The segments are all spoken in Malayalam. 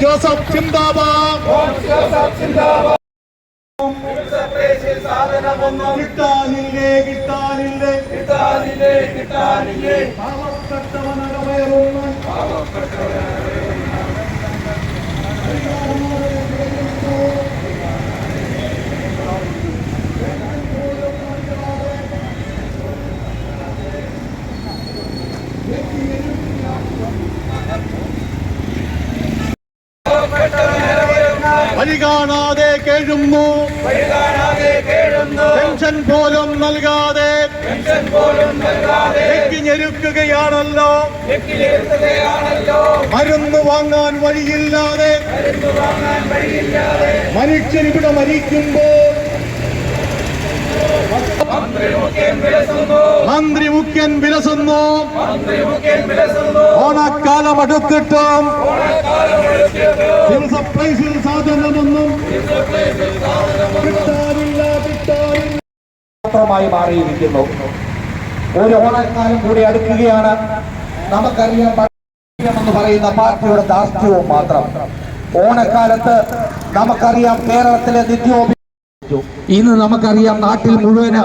ജോസഫ് സിന്ദാബാദ് കിട്ടാനില്ലേ കിട്ടാനില്ലേ കിട്ടാനില്ലേ കിട്ടാനില്ലേ പാവപ്പെട്ടവനകമേറുന്ന വഴി കാണാതെ കേഴുന്നു. പെൻഷൻ പോലും നൽകാതെ ഞെരുക്കുകയാണല്ലോ മരുന്ന് വാങ്ങാൻ വഴിയില്ലാതെ മനുഷ്യൻ ഇവിടെ മരിക്കുമ്പോൾ മന്ത്രി മുഖ്യൻ വിലസുന്നു. മന്ത്രി മുഖ്യൻ വിലസുന്നു. ഓണക്കാലം അടുത്തിട്ടും സിവിൽ സപ്ലൈസിൽ സാധനമൊന്നും കിട്ടാനില്ല കിട്ടാനില്ല. മാത്രമായി മാറിയിരിക്കുന്നു. ഒരു ഓണക്കാലം കൂടി അടുക്കുകയാണ്. നമുക്കറിയാം എന്ന് പറയുന്ന പാർട്ടിയുടെ ദാർഢ്യവും മാത്രം. ഓണക്കാലത്ത് നമുക്കറിയാം കേരളത്തിലെ നിത്യോപ ഇന്ന് നമുക്കറിയാം നാട്ടിൽ മുഴുവൻ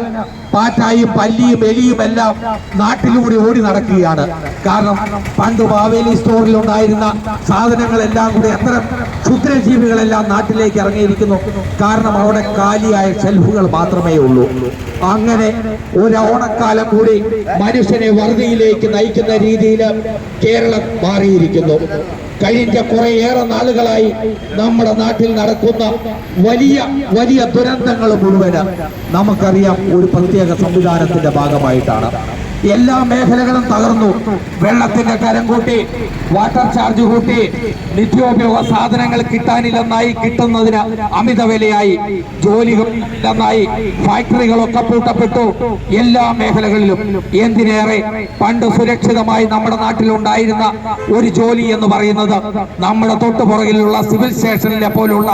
പാറ്റായും പല്ലിയും എലിയും എല്ലാം നാട്ടിലൂടെ ഓടി നടക്കുകയാണ്. കാരണം പണ്ട് ബാവേലി സ്റ്റോറിൽ ഉണ്ടായിരുന്ന സാധനങ്ങളെല്ലാം കൂടി അത്തരം ക്ഷുദ്രജീവികളെല്ലാം നാട്ടിലേക്ക് ഇറങ്ങിയിരിക്കുന്നു. കാരണം അവിടെ കാലിയായ ഷെൽഫുകൾ മാത്രമേ ഉള്ളൂ. അങ്ങനെ ഒരു ഓണക്കാലം കൂടി മനുഷ്യനെ വറുതിയിലേക്ക് നയിക്കുന്ന രീതിയിൽ കേരളം മാറിയിരിക്കുന്നു. കഴിഞ്ഞ കുറേയേറെ നാളുകളായി നമ്മുടെ നാട്ടിൽ നടക്കുന്ന വലിയ വലിയ ദുരന്തങ്ങൾ മുഴുവൻ നമുക്കറിയാം ഒരു പ്രത്യേക സംവിധാനത്തിന്റെ ഭാഗമായിട്ടാണ്. എല്ലാ മേഖലകളും തകർന്നു. വെള്ളത്തിന്റെ കരം കൂട്ടി വാട്ടർ ചാർജ് കൂട്ടി. നിത്യോപയോഗ സാധനങ്ങൾ കിട്ടാനില്ലെന്നായി കിട്ടുന്നതിന് അമിത വിലയായി. ജോലികൾ ഇല്ലെന്നായി ഫാക്ടറികളൊക്കെ പൂട്ടപ്പെട്ടു. എല്ലാ മേഖലകളിലും എന്തിനേറെ പണ്ട് സുരക്ഷിതമായി നമ്മുടെ നാട്ടിലുണ്ടായിരുന്ന ഒരു ജോലി എന്ന് പറയുന്നത് നമ്മുടെ തൊട്ടുപുറകിലുള്ള സിവിൽ സ്റ്റേഷനിലെ പോലുള്ള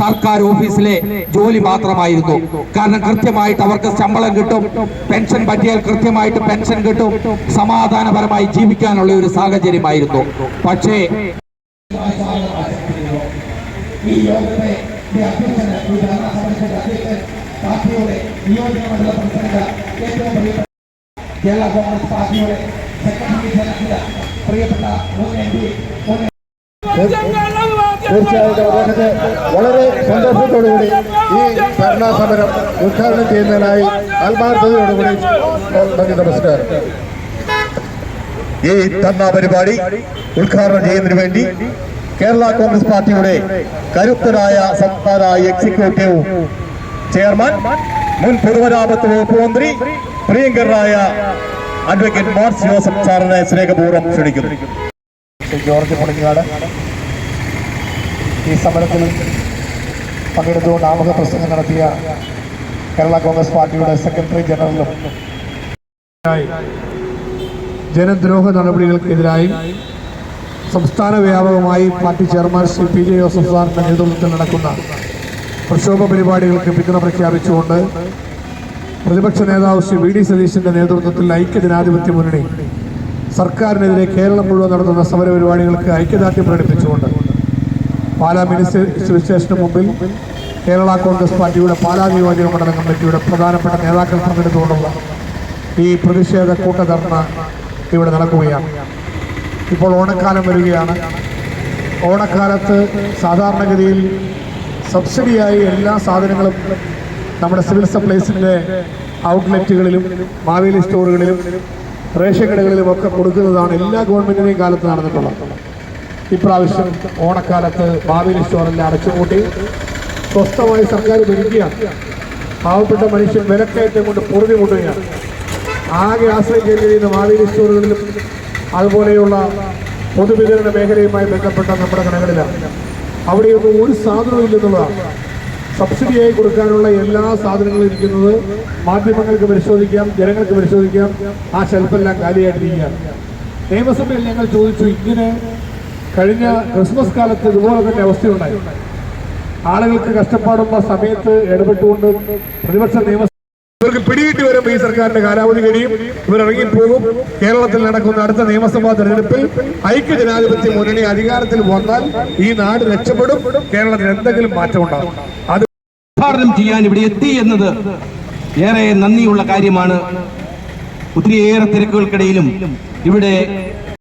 സർക്കാർ ഓഫീസിലെ ജോലി മാത്രമായിരുന്നു. കാരണം കൃത്യമായിട്ട് അവർക്ക് ശമ്പളം കിട്ടും. പെൻഷൻ പറ്റിയാൽ കൃത്യമായിട്ട് പെൻഷൻ കിട്ടും. സമാധാനപരമായി ജീവിക്കാനുള്ള ഒരു സാഹചര്യമായിരുന്നു. പക്ഷേ ഈ യോഗത്തെ അധ്യക്ഷന് ഈ ഭരണസമിതിയുടെ അധ്യക്ഷൻ പാർട്ടിയുടെ നിയോജകമണ്ഡല പ്രസിഡന്റ് ഏറ്റവും പ്രിയപ്പെട്ട കേരള കോൺഗ്രസ് പാർട്ടിയുടെ സെക്രട്ടറി ജനറൽ പ്രിയപ്പെട്ട മുൻ എം പി മുൻ തീർച്ചയായിട്ടും അദ്ദേഹത്തെ വളരെ സന്തോഷത്തോടുകൂടി ഈ ധർണാ സമരം ഉദ്ഘാടനം ചെയ്യുന്നതിനായി നമസ്കാരം ഈ ധർണാ പരിപാടി ഉദ്ഘാടനം ചെയ്യുന്നതിന് വേണ്ടി കേരള കോൺഗ്രസ് പാർട്ടിയുടെ കരുത്തരായ സംസ്ഥാന എക്സിക്യൂട്ടീവ് ചെയർമാൻ മുൻ പൊതുമരാമത്ത് വകുപ്പ് മന്ത്രി പ്രിയങ്കരനായ അഡ്വക്കേറ്റ് മാർസ് ജോസഫ് സാറിനെ സ്നേഹപൂർവം ക്ഷണിക്കുന്നു. ജോർജ് മുളിങ്ങാട് ഈ സമരത്തിൽ പങ്കെടുത്തുകൊണ്ട് ആമുഖ പ്രസംഗം നടത്തിയ കേരള കോൺഗ്രസ് പാർട്ടിയുടെ സെക്രട്ടറി ജനറലും. ജനദ്രോഹ നടപടികൾക്കെതിരായി സംസ്ഥാന വ്യാപകമായി party chairman Shri P J Joseph സാറിന്റെ നേതൃത്വത്തിൽ നടക്കുന്ന പ്രക്ഷോഭ പരിപാടികൾക്ക് പിന്തുണ പ്രഖ്യാപിച്ചുകൊണ്ട് പ്രതിപക്ഷ നേതാവ് ശ്രീ വി ഡി സതീശന്റെ നേതൃത്വത്തിൽ ഐക്യജനാധിപത്യ മുന്നണി സർക്കാരിനെതിരെ കേരളം മുഴുവൻ നടത്തുന്ന സമരപരിപാടികൾക്ക് ഐക്യദാർഢ്യം പ്രകടിപ്പിച്ചുകൊണ്ട് പാലാ മിനിസ്റ്റർ സ്റ്റേഷന് മുമ്പിൽ കേരള കോൺഗ്രസ് പാർട്ടിയുടെ പാലാ നിയോജക മണ്ഡലം കമ്മിറ്റിയുടെ പ്രധാനപ്പെട്ട നേതാക്കൾ പങ്കെടുത്തുകൊണ്ടുള്ള ഈ പ്രതിഷേധ കൂട്ടധർണ ഇവിടെ നടക്കുകയാണ്. ഇപ്പോൾ ഓണക്കാലം വരികയാണ്. ഓണക്കാലത്ത് സാധാരണഗതിയിൽ സബ്സിഡിയായി എല്ലാ സാധനങ്ങളും നമ്മുടെ സിവിൽ സപ്ലൈസിന്റെ ഔട്ട്ലെറ്റുകളിലും മാവേലി സ്റ്റോറുകളിലും റേഷൻ കടകളിലും ഒക്കെ കൊടുക്കുന്നതാണ് എല്ലാ ഗവൺമെന്റിന്റെയും കാലത്ത് നടന്നിട്ടുള്ളത്. ഇപ്രാവശ്യം ഓണക്കാലത്ത് ഭാവിയിൽ സ്റ്റോറെല്ലാം അടച്ചുപൂട്ടി സ്വസ്ഥമായി സർക്കാർ ഭരിക്കുകയാണ് പാവപ്പെട്ട മനുഷ്യൻ വിലക്കയറ്റം കൊണ്ട് പൊറുതി മുട്ടുകയാണ്. ആകെ ആശ്രയിക്കാൻ കഴിയുന്ന സ്റ്റോറുകളിലും അതുപോലെയുള്ള പൊതുവിതരണ മേഖലയുമായി ബന്ധപ്പെട്ട നമ്മുടെ കടകളിലാണ്. അവിടെയൊന്നും ഒരു സാധനവും ഇല്ലെന്നുള്ളതാണ്. സബ്സിഡിയായി കൊടുക്കാനുള്ള എല്ലാ സാധനങ്ങളും ഇരിക്കുന്നത് മാധ്യമങ്ങൾക്ക് പരിശോധിക്കാം ജനങ്ങൾക്ക് പരിശോധിക്കാം. ആ ഷെൽഫെല്ലാം കാലിയായിട്ടിരിക്കുകയാണ്. നിയമസഭയിൽ ഞങ്ങൾ ചോദിച്ചു ഇങ്ങനെ കഴിഞ്ഞ ക്രിസ്മസ് കാലത്ത് ഇതുപോലെ തന്നെ അവസ്ഥയുണ്ടായി. ആളുകൾക്ക് കഷ്ടപ്പാടുള്ള സമയത്ത് ഇടപെട്ടുകൊണ്ട് പ്രതിപക്ഷ നിയമ സിവിൽ ഇവർക്ക് പിടികിട്ടി വരുമ്പോൾ ഈ സർക്കാരിന്റെ കാലാവധി കഴിയും. ഇവർ ഇറങ്ങിപ്പോകും കേരളത്തിൽ നടക്കുന്ന അടുത്ത നിയമസഭാ തെരഞ്ഞെടുപ്പിൽ ഐക്യ ജനാധിപത്യ മുന്നണി അധികാരത്തിൽ വന്നാൽ ഈ നാട് രക്ഷപ്പെടും. കേരളത്തിൽ എന്തെങ്കിലും മാറ്റം ഉണ്ടാകും. അത് ചെയ്യാൻ ഇവിടെ എത്തി എന്നത് ഏറെ നന്ദിയുള്ള കാര്യമാണ്. ഒത്തിരിയേറെ തിരക്കുകൾക്കിടയിലും ഇവിടെ